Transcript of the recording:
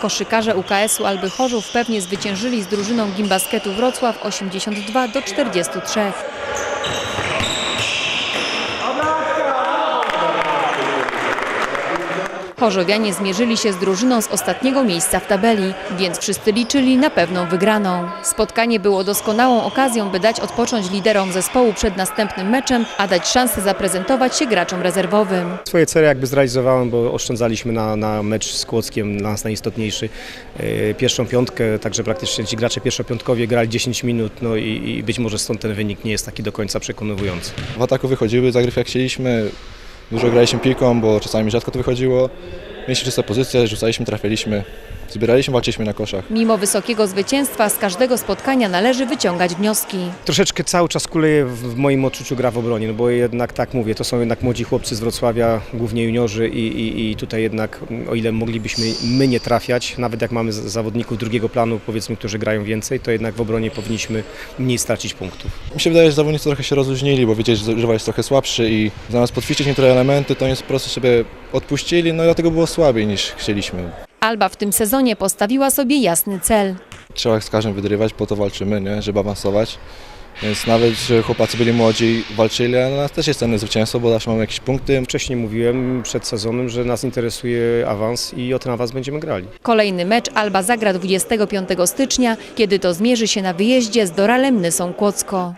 Koszykarze UKS-u Alby Chorzów pewnie zwyciężyli z drużyną Gimbasketu Wrocław 82 do 43. Chorzowianie zmierzyli się z drużyną z ostatniego miejsca w tabeli, więc wszyscy liczyli na pewną wygraną. Spotkanie było doskonałą okazją, by dać odpocząć liderom zespołu przed następnym meczem, a dać szansę zaprezentować się graczom rezerwowym. Swoje cele jakby zrealizowałem, bo oszczędzaliśmy na, na mecz z Kłodzkiem, dla nas najistotniejszy, e, pierwszą piątkę, także praktycznie ci gracze pierwszopiątkowie grali 10 minut, no i, i być może stąd ten wynik nie jest taki do końca przekonujący. W ataku wychodziły jak chcieliśmy, dużo graliśmy piłką, bo czasami rzadko to wychodziło. Mieliśmy czyste pozycje, rzucaliśmy, trafialiśmy, zbieraliśmy, walczyliśmy na koszach. Mimo wysokiego zwycięstwa z każdego spotkania należy wyciągać wnioski. Troszeczkę cały czas kuleje w moim odczuciu gra w obronie, no bo jednak tak mówię, to są jednak młodzi chłopcy z Wrocławia, głównie juniorzy i, i, i tutaj jednak o ile moglibyśmy my nie trafiać, nawet jak mamy zawodników drugiego planu, powiedzmy, którzy grają więcej, to jednak w obronie powinniśmy mniej stracić punktów. Mi się wydaje, że zawodnicy trochę się rozluźnili, bo wiedzieli, że rywal jest trochę słabszy i zamiast podćwiczyć niektóre elementy, to oni po prostu sobie odpuścili, no i dlatego było słabiej niż chcieliśmy. Alba w tym sezonie postawiła sobie jasny cel. Trzeba z każdym wygrywać, po to walczymy, nie? żeby awansować. Więc nawet, że chłopacy byli młodzi, walczyli, ale dla nas też jest cenne zwycięstwo, bo zawsze mamy jakieś punkty. Wcześniej mówiłem przed sezonem, że nas interesuje awans i o ten awans będziemy grali. Kolejny mecz Alba zagra 25 stycznia, kiedy to zmierzy się na wyjeździe z Doralem Nysą Kłodzko.